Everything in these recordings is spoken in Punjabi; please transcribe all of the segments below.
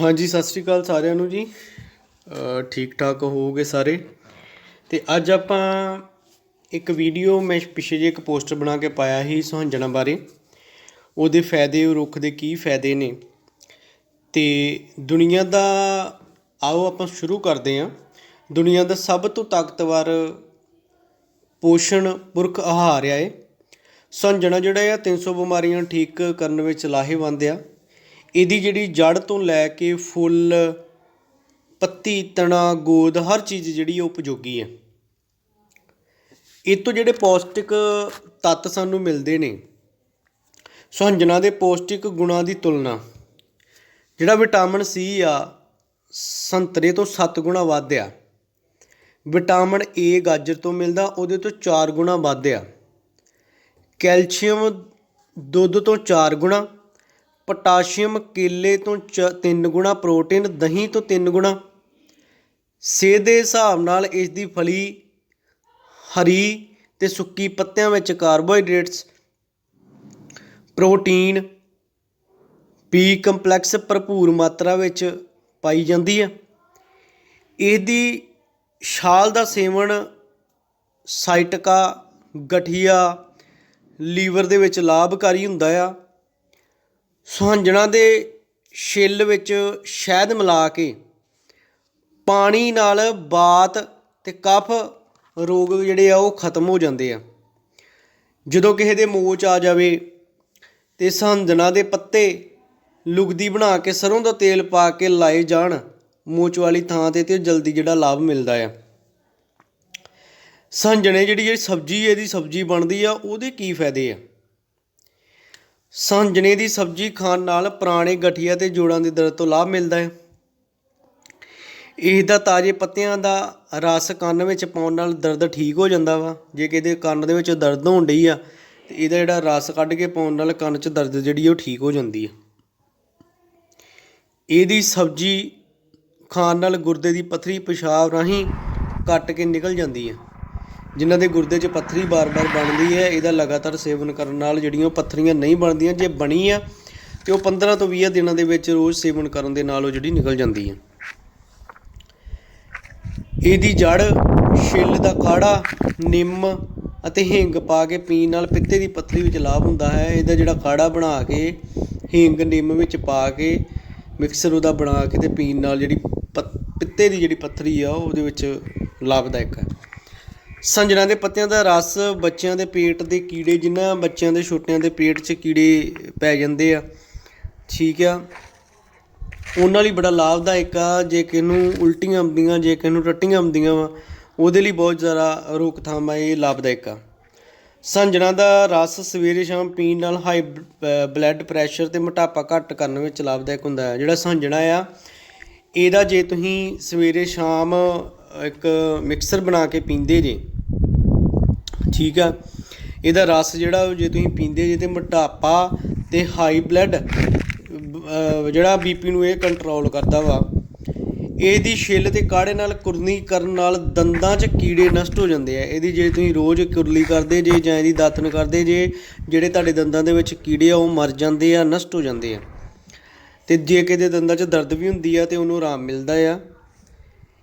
ਹਾਂਜੀ, ਸਤਿ ਸ਼੍ਰੀ ਅਕਾਲ ਸਾਰਿਆਂ ਨੂੰ ਜੀ। ਠੀਕ ਠਾਕ ਹੋਵੋਗੇ ਸਾਰੇ? ਤੇ ਅੱਜ ਆਪਾਂ ਇੱਕ ਵੀਡੀਓ ਮੈਂ ਪਿੱਛੇ ਜੇ ਇੱਕ ਪੋਸਟਰ ਬਣਾ ਕੇ ਪਾਇਆ ਸੀ ਸੁਹੰਜਣਾ ਬਾਰੇ। ਉਹਦੇ ਫਾਇਦੇ ਰੁੱਖ ਦੇ ਕੀ ਫਾਇਦੇ ਨੇ। ਤੇ ਦੁਨੀਆ ਦਾ, ਆਓ ਆਪਾਂ ਸ਼ੁਰੂ ਕਰਦੇ ਹਾਂ। ਦੁਨੀਆ ਦਾ ਸਭ ਤੋਂ ਤਾਕਤਵਰ ਪੋਸ਼ਣ ਪੁਰਖ ਆਹਾਰ ਆ ਇਹ। ਸੁਹੰਜਣਾ ਜਿਹੜਾ ਆ 300 ਬਿਮਾਰੀਆਂ ਠੀਕ ਕਰਨ ਵਿੱਚ ਲਾਹੇਵੰਦ ਆ। ਇਹਦੀ ਜਿਹੜੀ ਜੜ ਤੋਂ ਲੈ ਕੇ ਫੁੱਲ, ਪੱਤੀ, ਤਣਾ, ਗੋਦ, ਹਰ ਚੀਜ਼ ਜਿਹੜੀ ਉਹ ਉਪਯੋਗੀ ਹੈ। ਇਹ ਤੋਂ ਜਿਹੜੇ ਪੌਸ਼ਟਿਕ ਤੱਤ ਸਾਨੂੰ ਮਿਲਦੇ ਨੇ, ਸੁਹੰਜਣਾ ਦੇ ਪੌਸ਼ਟਿਕ ਗੁਣਾਂ ਦੀ ਤੁਲਨਾ, ਜਿਹੜਾ ਵਿਟਾਮਿਨ ਸੀ ਆ, ਸੰਤਰੇ ਤੋਂ 7 ਗੁਣਾ ਵੱਧ ਆ। ਵਿਟਾਮਿਨ ਏ ਗਾਜਰ ਤੋਂ ਮਿਲਦਾ, ਉਹਦੇ ਤੋਂ 4 ਗੁਣਾ ਵੱਧ ਆ। ਕੈਲਸ਼ੀਅਮ ਦੁੱਧ ਤੋਂ 4 ਗੁਣਾ ਪੋਟਾਸ਼ੀਅਮ ਕੇਲੇ ਤੋਂ 3 ਗੁਣਾ, ਪ੍ਰੋਟੀਨ ਦਹੀਂ ਤੋਂ 3 ਗੁਣਾ। ਸਿਹਤ ਦੇ ਹਿਸਾਬ ਨਾਲ ਇਸ ਦੀ ਫਲੀ ਹਰੀ ਤੇ ਸੁੱਕੀ ਪੱਤਿਆਂ ਵਿੱਚ ਕਾਰਬੋਹਾਈਡਰੇਟਸ, ਪ੍ਰੋਟੀਨ, ਪੀ ਕੰਪਲੈਕਸ ਭਰਪੂਰ ਮਾਤਰਾ ਵਿੱਚ ਪਾਈ ਜਾਂਦੀ ਹੈ। ਇਹਦੀ ਛਾਲ ਦਾ ਸੇਵਨ ਸਾਈਟਕਾ ਗਠੀਆ ਲੀਵਰ ਦੇ ਵਿੱਚ ਲਾਭਕਾਰੀ ਹੁੰਦਾ ਆ। ਸੁਹੰਜਣਾ ਦੇ ਛਿੱਲ ਵਿੱਚ ਸ਼ਹਿਦ ਮਿਲਾ ਕੇ ਪਾਣੀ ਨਾਲ ਬਾਤ ਤੇ ਕਫ ਰੋਗ ਜਿਹੜੇ ਆ ਉਹ ਖਤਮ ਹੋ ਜਾਂਦੇ ਆ। ਜਦੋਂ ਕਿਸੇ ਦੇ ਮੋਚ ਆ ਜਾਵੇ ਤੇ ਸੁਹੰਜਣਾ ਦੇ ਪੱਤੇ ਲੁਗਦੀ ਬਣਾ ਕੇ ਸਰੋਂ ਦਾ ਤੇਲ ਪਾ ਕੇ ਲਾਏ ਜਾਣ, ਮੋਚ ਵਾਲੀ ਥਾਂ ਤੇ ਤੇ ਜਲਦੀ ਜਿਹੜਾ ਲਾਭ ਮਿਲਦਾ ਆ। ਸੰਜਣੇ ਜਿਹੜੀ ਜਿਹੜੀ ਸਬਜ਼ੀ, ਇਹਦੀ ਸਬਜ਼ੀ ਬਣਦੀ ਆ, ਉਹਦੇ ਕੀ ਫਾਇਦੇ ਆ? ਸੰਜਣੇ ਦੀ ਸਬਜ਼ੀ ਖਾਣ ਨਾਲ ਪੁਰਾਣੇ ਗਠੀਆ ਤੇ ਜੋੜਾਂ ਦੇ ਦਰਦ ਤੋਂ ਲਾਭ ਮਿਲਦਾ ਹੈ। ਇਸ ਦਾ ਤਾਜ਼ੇ ਪੱਤਿਆਂ ਦਾ ਰਸ ਕੰਨ ਵਿੱਚ ਪਾਉਣ ਨਾਲ ਦਰਦ ਠੀਕ ਹੋ ਜਾਂਦਾ ਵਾ। ਜੇ ਕਿਤੇ ਕੰਨ ਦੇ ਵਿੱਚ ਦਰਦ ਹੋਣ ਡਈ ਆ, ਤੇ ਇਹਦਾ ਜਿਹੜਾ ਰਸ ਕੱਢ ਕੇ ਪਾਉਣ ਨਾਲ ਕੰਨ 'ਚ ਦਰਦ ਜਿਹੜੀ ਆ ਉਹ ਠੀਕ ਹੋ ਜਾਂਦੀ ਆ। ਇਹਦੀ ਸਬਜ਼ੀ ਖਾਣ ਨਾਲ ਗੁਰਦੇ ਦੀ ਪਥਰੀ ਪਿਸ਼ਾਬ ਰਾਹੀਂ ਕੱਟ ਕੇ ਨਿਕਲ ਜਾਂਦੀ ਹੈ ਜਿਨ੍ਹਾਂ ਦੇ ਗੁਰਦੇ 'ਚ ਪੱਥਰੀ ਬਾਰ-ਬਾਰ ਬਣਦੀ ਹੈ, ਇਹਦਾ ਲਗਾਤਾਰ ਸੇਵਨ ਕਰਨ ਨਾਲ ਜਿਹੜੀਆਂ ਉਹ ਪੱਥਰੀਆਂ ਨਹੀਂ ਬਣਦੀਆਂ, ਜੇ ਬਣੀ ਆ, ਤੇ ਉਹ 15 ਤੋਂ 20 ਦਿਨਾਂ ਦੇ ਵਿੱਚ ਰੋਜ਼ ਸੇਵਨ ਕਰਨ ਦੇ ਨਾਲ ਉਹ ਜਿਹੜੀ ਨਿਕਲ ਜਾਂਦੀ ਹੈ। ਇਹਦੀ ਜੜ, ਛਿੱਲ ਦਾ ਕਾੜਾ ਨਿੰਮ ਅਤੇ ਹਿੰਗ ਪਾ ਕੇ ਪੀਣ ਨਾਲ ਪਿੱਤੇ ਦੀ ਪੱਥਰੀ ਵਿੱਚ ਲਾਭ ਹੁੰਦਾ ਹੈ। ਇਹਦਾ ਜਿਹੜਾ ਕਾੜਾ ਬਣਾ ਕੇ, ਹਿੰਗ, ਨਿੰਮ ਵਿੱਚ ਪਾ ਕੇ, ਮਿਕਸਰ ਉਹਦਾ ਬਣਾ ਕੇ ਤੇ ਪੀਣ ਨਾਲ ਜਿਹੜੀ ਪੱਤ- ਪਿੱਤੇ ਦੀ ਜਿਹੜੀ ਪੱਥਰੀ ਆ, ਉਹਦੇ ਵਿੱਚ ਲਾਭਦਾਇਕ ਹੈ। ਸੰਜਣਾ ਦੇ ਪੱਤਿਆਂ ਦਾ ਰਸ ਬੱਚਿਆਂ ਦੇ ਪੇਟ ਦੇ ਕੀੜੇ ਜਿਨ੍ਹਾਂ ਬੱਚਿਆਂ ਦੇ ਛੋਟਿਆਂ ਦੇ ਪੇਟ 'ਚ ਕੀੜੇ ਪੈ ਜਾਂਦੇ ਆ। ਠੀਕ ਆ। ਉਹਨਾਂ ਲਈ ਬੜਾ ਲਾਭਦਾਇਕ ਆ, ਜੇ ਕਿਸੇ ਨੂੰ ਉਲਟੀਆਂ ਆਉਂਦੀਆਂ, ਜੇ ਕਿਸੇ ਨੂੰ ਟੱਟੀਆਂ ਆਉਂਦੀਆਂ ਵਾ, ਉਹਦੇ ਲਈ ਬਹੁਤ ਜ਼ਿਆਦਾ ਰੋਕਥਾਮ ਆ, ਇਹ ਲਾਭਦਾਇਕ ਆ। ਸੰਜਣਾ ਦਾ ਰਸ ਸਵੇਰੇ ਸ਼ਾਮ ਪੀਣ ਨਾਲ ਹਾਈ ਬਲੱਡ ਪ੍ਰੈਸ਼ਰ ਤੇ ਮੋਟਾਪਾ ਘੱਟ ਕਰਨ ਵਿੱਚ ਲਾਭਦਾਇਕ ਹੁੰਦਾ ਹੈ। ਜਿਹੜਾ ਸੰਜਣਾ ਆ, ਇਹਦਾ ਜੇ ਤੁਸੀਂ ਸਵੇਰੇ ਸ਼ਾਮ ਇੱਕ ਮਿਕਸਰ ਬਣਾ ਕੇ ਪੀਂਦੇ ਜੇ। ਠੀਕ ਆ? ਇਹਦਾ ਰਸ ਜਿਹੜਾ ਜੇ ਤੁਸੀਂ ਪੀਂਦੇ ਜੇ ਤੇ ਮੋਟਾਪਾ ਤੇ ਹਾਈ ਬਲੱਡ ਜਿਹੜਾ ਬੀਪੀ ਨੂੰ ਇਹ ਕੰਟਰੋਲ ਕਰਦਾ ਵਾ। ਇਹਦੀ ਛਿੱਲ ਤੇ ਕਾੜੇ ਨਾਲ ਕੁਰਲੀ ਕਰਨ ਨਾਲ ਦੰਦਾਂ 'ਚ ਕੀੜੇ ਨਸ਼ਟ ਹੋ ਜਾਂਦੇ ਆ। ਇਹਦੀ ਜੇ ਤੁਸੀਂ ਰੋਜ਼ ਕੁਰਲੀ ਕਰਦੇ ਜੇ ਜਾਂ ਇਹਦੀ ਦਾਤਨ ਕਰਦੇ ਜੇ, ਜਿਹੜੇ ਤੁਹਾਡੇ ਦੰਦਾਂ ਦੇ ਵਿੱਚ ਕੀੜੇ ਆ, ਉਹ ਮਰ ਜਾਂਦੇ ਆ, ਨਸ਼ਟ ਹੋ ਜਾਂਦੇ ਆ। ਤੇ ਜੇ ਕਿਤੇ ਦੰਦਾਂ 'ਚ ਦਰਦ ਵੀ ਹੁੰਦੀ ਆ ਤੇ ਉਹਨੂੰ ਆਰਾਮ ਮਿਲਦਾ ਆ।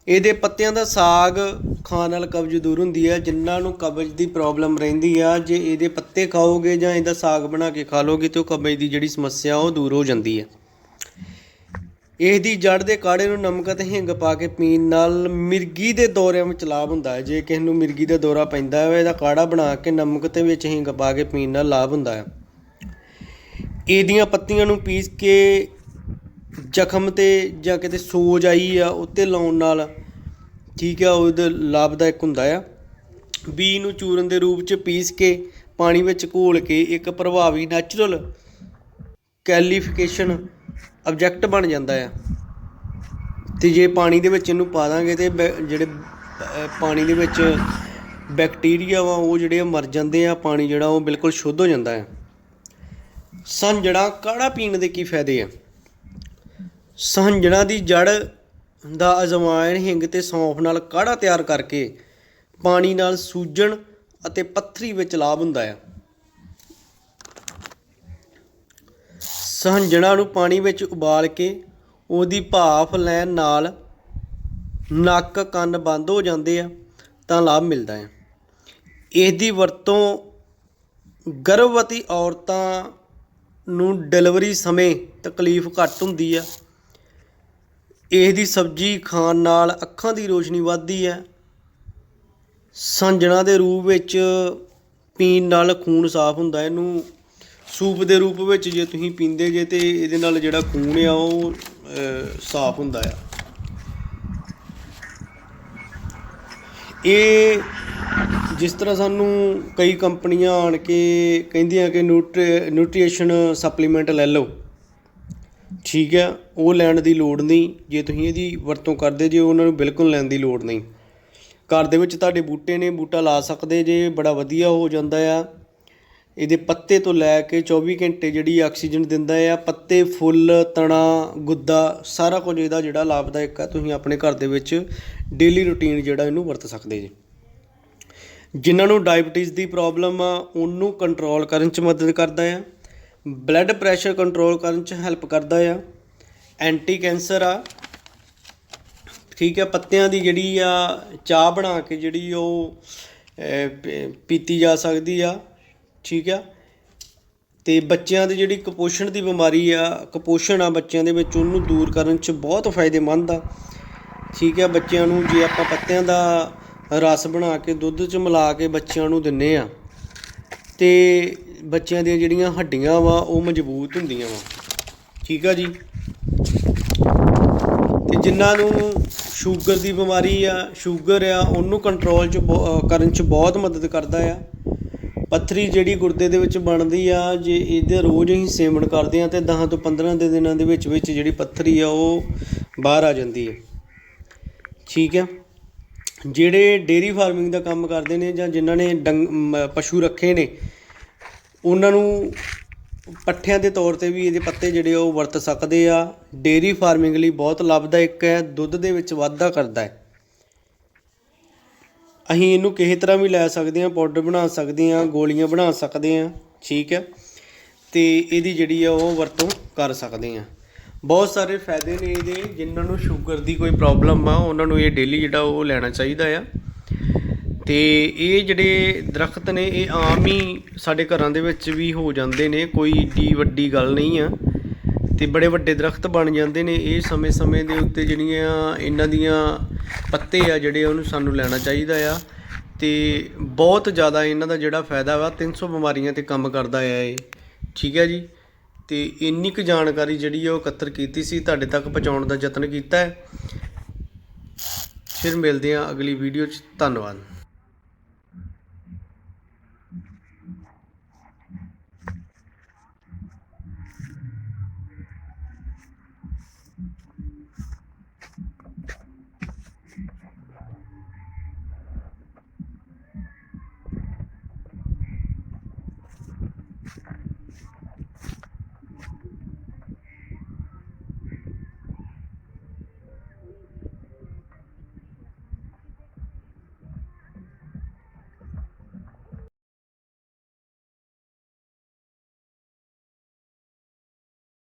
ਇਹਦੇ ਪੱਤਿਆਂ ਦਾ ਸਾਗ ਖਾਣ ਨਾਲ ਕਬਜ਼ ਦੂਰ ਹੁੰਦੀ ਹੈ, ਜਿਨ੍ਹਾਂ ਨੂੰ ਕਬਜ਼ ਦੀ ਪ੍ਰੋਬਲਮ ਰਹਿੰਦੀ ਆ, ਜੇ ਇਹਦੇ ਪੱਤੇ ਖਾਓਗੇ ਜਾਂ ਇਹਦਾ ਸਾਗ ਬਣਾ ਕੇ ਖਾ ਲੋਗੇ ਤੇ ਉਹ ਕਬਜ਼ ਦੀ ਜਿਹੜੀ ਸਮੱਸਿਆ ਉਹ ਦੂਰ ਹੋ ਜਾਂਦੀ ਹੈ। ਇਹਦੀ ਜੜ ਦੇ ਕਾੜੇ ਨੂੰ ਨਮਕ ਅਤੇ ਹਿੰਗ ਪਾ ਕੇ ਪੀਣ ਨਾਲ ਮਿਰਗੀ ਦੇ ਦੌਰਿਆਂ ਵਿੱਚ ਲਾਭ ਹੁੰਦਾ ਹੈ। ਜੇ ਕਿਸੇ ਨੂੰ ਮਿਰਗੀ ਦਾ ਦੌਰਾ ਪੈਂਦਾ ਹੈ, ਇਹਦਾ ਕਾੜਾ ਬਣਾ ਕੇ ਨਮਕ ਤੇ ਵਿੱਚ ਹਿੰਗ ਪਾ ਕੇ ਪੀਣ ਨਾਲ ਲਾਭ ਹੁੰਦਾ ਹੈ। ਇਹਦੀਆਂ ਪੱਤੀਆਂ ਨੂੰ ਪੀਸ ਕੇ ਜ਼ਖਮ ਤੇ ਜਾਂ ਕਿਤੇ ਸੋਜ ਆਈ ਆ, ਉੱਤੇ ਲਾਉਣ ਨਾਲ, ਠੀਕ ਆ ਉਹਦੇ ਲਾਭਦਾਇਕ ਹੁੰਦਾ ਆ। ਬੀ ਨੂੰ ਚੂਰਨ ਦੇ ਰੂਪ ਚ ਪੀਸ ਕੇ, ਪਾਣੀ ਵਿੱਚ ਘੋਲ ਕੇ, ਇੱਕ ਪ੍ਰਭਾਵੀ ਨੈਚੁਰਲ ਕੈਲੀਫਿਕੇਸ਼ਨ ਆਬਜੈਕਟ ਬਣ ਜਾਂਦਾ ਆ। ਤੇ ਜੇ ਪਾਣੀ ਦੇ ਵਿੱਚ ਇਹਨੂੰ ਪਾ ਦਾਂਗੇ ਤੇ ਬੈ- ਜਿਹੜੇ ਪਾਣੀ ਦੇ ਵਿੱਚ ਬੈਕਟੀਰੀਆ ਵਾ, ਉਹ ਜਿਹੜੇ ਆ ਮਰ ਜਾਂਦੇ ਆ, ਪਾਣੀ ਜਿਹੜਾ ਉਹ ਬਿਲਕੁਲ ਸ਼ੁੱਧ ਹੋ ਜਾਂਦਾ ਹੈ ਸੰਜੜਾ ਕਾੜਾ ਪੀਣ ਦੇ ਕੀ ਫਾਇਦੇ ਆ? ਸੰਜਣਾ ਦੀ ਜੜ ਦਾ ਅਜਵਾਇਣ ਹਿੰਗ ਤੇ ਸੌਂਫ ਨਾਲ ਕਾੜਾ ਤਿਆਰ ਕਰਕੇ ਪਾਣੀ ਨਾਲ ਸੂਜਣ ਅਤੇ ਪੱਥਰੀ ਵਿੱਚ ਲਾਭ ਹੁੰਦਾ ਹੈ ਸਹੰਜਣਾ ਨੂੰ ਪਾਣੀ ਵਿੱਚ ਉਬਾਲ ਕੇ ਉਹਦੀ ਭਾਫ ਲੈਣ ਨਾਲ ਨੱਕ ਕੰਨ ਬੰਦ ਹੋ ਜਾਂਦੇ ਆ, ਤਾਂ ਲਾਭ ਮਿਲਦਾ ਹੈ ਇਸ ਦੀ ਵਰਤੋਂ ਗਰਭਵਤੀ ਔਰਤਾਂ ਨੂੰ ਡਿਲੀਵਰੀ ਸਮੇਂ ਤਕਲੀਫ ਘੱਟ ਹੁੰਦੀ ਆ। ਇਸ ਦੀ ਸਬਜ਼ੀ ਖਾਣ ਨਾਲ ਅੱਖਾਂ ਦੀ ਰੋਸ਼ਨੀ ਵੱਧਦੀ ਹੈ। ਸੰਜਣਾ ਦੇ ਰੂਪ ਵਿੱਚ ਪੀਣ ਨਾਲ ਖੂਨ ਸਾਫ਼ ਹੁੰਦਾ ਇਹਨੂੰ ਸੂਪ ਦੇ ਰੂਪ ਵਿੱਚ ਜੇ ਤੁਸੀਂ ਪੀਂਦੇ ਜੇ ਤੇ ਇਹਦੇ ਨਾਲ ਜਿਹੜਾ ਖੂਨ ਆ ਉਹ ਸਾਫ਼ ਹੁੰਦਾ ਆ। ਇਹ ਜਿਸ ਤਰ੍ਹਾਂ ਸਾਨੂੰ ਕਈ ਕੰਪਨੀਆਂ ਆਣ ਕੇ ਕਹਿੰਦੀਆਂ ਕਿ ਨਿਊਟਰੀ ਨਿਊਟ੍ਰੀਸ਼ਨ ਸਪਲੀਮੈਂਟ ਲੈ ਲਓ। ਠੀਕ ਹੈ, ਉਹ ਲੈਣ ਦੀ ਲੋੜ ਨਹੀਂ। ਜੇ ਤੁਸੀਂ ਇਹਦੀ ਵਰਤੋਂ ਕਰਦੇ, ਜੇ ਉਹਨਾਂ ਨੂੰ ਬਿਲਕੁਲ ਲੈਣ ਦੀ ਲੋੜ ਨਹੀਂ। ਘਰ ਦੇ ਵਿੱਚ ਤੁਹਾਡੇ ਬੂਟੇ ਨੇ, ਬੂਟਾ ਲਾ ਸਕਦੇ ਜੇ, ਬੜਾ ਵਧੀਆ ਹੋ ਜਾਂਦਾ ਆ। ਇਹਦੇ ਪੱਤੇ ਤੋਂ ਲੈ ਕੇ 24 ਘੰਟੇ ਜਿਹੜੀ ਆਕਸੀਜਨ ਦਿੰਦਾ ਆ, ਪੱਤੇ, ਫੁੱਲ, ਤਣਾ, ਗੁੱਦਾ, ਸਾਰਾ ਕੁਝ ਇਹਦਾ ਜਿਹੜਾ ਲਾਭਦਾਇਕ ਆ, ਤੁਸੀਂ ਆਪਣੇ ਘਰ ਦੇ ਵਿੱਚ ਡੇਲੀ ਰੁਟੀਨ ਜਿਹੜਾ ਇਹਨੂੰ ਵਰਤ ਸਕਦੇ ਜੀ। ਜਿਨ੍ਹਾਂ ਨੂੰ ਡਾਇਬੀਟੀਜ਼ ਦੀ ਪ੍ਰੋਬਲਮ ਆ, ਉਹਨੂੰ ਕੰਟਰੋਲ ਕਰਨ 'ਚ ਮਦਦ ਕਰਦਾ ਆ। ਬਲੱਡ ਪ੍ਰੈਸ਼ਰ ਕੰਟਰੋਲ ਕਰਨ 'ਚ ਹੈਲਪ ਕਰਦਾ ਆ। ਐਂਟੀ ਕੈਂਸਰ ਆ। ਠੀਕ ਹੈ ਪੱਤਿਆਂ ਦੀ ਜਿਹੜੀ ਆ, ਚਾਹ ਬਣਾ ਕੇ ਜਿਹੜੀ ਉਹ ਪੀਤੀ ਜਾ ਸਕਦੀ ਆ। ਠੀਕ ਆ। ਤੇ ਬੱਚਿਆਂ ਦੀ ਜਿਹੜੀ ਕੁਪੋਸ਼ਣ ਦੀ ਬਿਮਾਰੀ ਆ, ਕੁਪੋਸ਼ਣ ਆ ਬੱਚਿਆਂ ਦੇ ਵਿੱਚ, ਉਹਨੂੰ ਦੂਰ ਕਰਨ 'ਚ ਬਹੁਤ ਫਾਇਦੇਮੰਦ ਆ। ਠੀਕ ਆ, ਬੱਚਿਆਂ ਨੂੰ ਜੇ ਆਪਾਂ ਪੱਤਿਆਂ ਦਾ ਰਸ ਬਣਾ ਕੇ, ਦੁੱਧ 'ਚ ਮਿਲਾ ਕੇ ਬੱਚਿਆਂ ਨੂੰ ਦਿੰਨੇ ਆ। ਤੇ ਬੱਚਿਆਂ ਦੀਆਂ ਜਿਹੜੀਆਂ ਹੱਡੀਆਂ ਵਾ, ਉਹ ਮਜ਼ਬੂਤ ਹੁੰਦੀਆਂ ਵਾ। ਠੀਕ ਆ ਜੀ? ਤੇ ਜਿਨ੍ਹਾਂ ਨੂੰ ਸ਼ੂਗਰ ਦੀ ਬਿਮਾਰੀ ਆ, ਸ਼ੂਗਰ ਆ, ਉਹਨੂੰ ਕੰਟਰੋਲ 'ਚ ਬਹੁ- ਕਰਨ 'ਚ ਬਹੁਤ ਮਦਦ ਕਰਦਾ ਆ। ਪੱਥਰੀ ਜਿਹੜੀ ਗੁਰਦੇ ਦੇ ਵਿੱਚ ਬਣਦੀ ਆ, ਜੇ ਇਹਦੇ ਰੋਜ਼ ਅਸੀਂ ਸੇਵਨ ਕਰਦੇ ਆ, ਤੇ 10 ਤੋਂ 15 ਦੇ ਦਿਨਾਂ ਦੇ ਵਿੱਚ ਵਿੱਚ ਜਿਹੜੀ ਪੱਥਰੀ ਆ, ਉਹ ਬਾਹਰ ਆ ਜਾਂਦੀ ਹੈ ਠੀਕ ਹੈ ਜਿਹੜੇ ਡੇਰੀ ਫਾਰਮਿੰਗ ਦਾ ਕੰਮ ਕਰਦੇ ਨੇ ਜਾਂ ਜਿਨ੍ਹਾਂ ਨੇ ਡੰਗ ਪਸ਼ੂ ਰੱਖੇ ਨੇ ਉਹਨਾਂ ਨੂੰ ਪੱਠਿਆਂ ਦੇ ਤੌਰ ਤੇ ਵੀ ਇਹਦੇ ਪੱਤੇ ਜਿਹੜੇ ਆ ਉਹ ਵਰਤ ਸਕਦੇ ਆ। ਡੇਰੀ ਫਾਰਮਿੰਗ ਲਈ ਬਹੁਤ ਲਾਭਦਾਇਕ ਹੈ, ਦੁੱਧ ਦੇ ਵਿੱਚ ਵਾਧਾ ਕਰਦਾ ਹੈ। ਅਸੀਂ ਇਹਨੂੰ ਕਿਸੇ ਤਰ੍ਹਾਂ ਵੀ ਲੈ ਸਕਦੇ ਹਾਂ, ਪਾਊਡਰ ਬਣਾ ਸਕਦੇ ਹਾਂ, ਗੋਲੀਆਂ ਬਣਾ ਸਕਦੇ ਹਾਂ, ਠੀਕ ਹੈ। ਤੇ ਇਹਦੀ ਜਿਹੜੀ ਆ ਉਹ ਵਰਤੋਂ ਕਰ ਸਕਦੇ ਹਾਂ। ਬਹੁਤ ਸਾਰੇ ਫਾਇਦੇ ਨੇ ਇਹਦੇ, ਜਿਨ੍ਹਾਂ ਨੂੰ ਸ਼ੂਗਰ ਦੀ ਕੋਈ ਪ੍ਰੋਬਲਮ ਆ, ਉਹਨਾਂ ਨੂੰ ਇਹ ਡੇਲੀ ਜਿਹੜਾ ਉਹ ਲੈਣਾ ਚਾਹੀਦਾ ਆ। ਤੇ ਇਹ ਜਿਹੜੇ ਦਰਖਤ ਨੇ, ਇਹ ਆਮ ਹੀ ਸਾਡੇ ਘਰਾਂ ਦੇ ਵਿੱਚ ਵੀ ਹੋ ਜਾਂਦੇ ਨੇ, ਕੋਈ ਏਡੀ ਵੱਡੀ ਗੱਲ ਨਹੀਂ ਆ। ਤੇ ਬੜੇ ਵੱਡੇ ਦਰਖਤ ਬਣ ਜਾਂਦੇ ਨੇ, ਇਹ ਸਮੇਂ-ਸਮੇਂ ਦੇ ਉੱਤੇ ਜਿਹੜੀਆਂ ਇਹਨਾਂ ਦੀਆਂ ਪੱਤੇ ਆ, ਜਿਹੜੇ ਉਹਨੂੰ ਸਾਨੂੰ ਲੈਣਾ ਚਾਹੀਦਾ ਆ। ਤੇ ਬਹੁਤ ਜ਼ਿਆਦਾ ਇਹਨਾਂ ਦਾ ਜਿਹੜਾ ਫਾਇਦਾ ਵਾ 300 ਬਿਮਾਰੀਆਂ ਤੇ ਕੰਮ ਕਰਦਾ ਆ ਇਹ। ਠੀਕ ਹੈ ਜੀ? ਤੇ ਇੰਨੀ ਕੁ ਜਾਣਕਾਰੀ ਜਿਹੜੀ ਆ, ਉਹ ਇਕੱਤਰ ਕੀਤੀ ਸੀ, ਤੁਹਾਡੇ ਤੱਕ ਪਹੁੰਚਾਉਣ ਦਾ ਯਤਨ ਕੀਤਾ ਹੈ। ਫਿਰ ਮਿਲਦੇ ਹਾਂ ਅਗਲੀ ਵੀਡੀਓ 'ਚ। ਧੰਨਵਾਦ।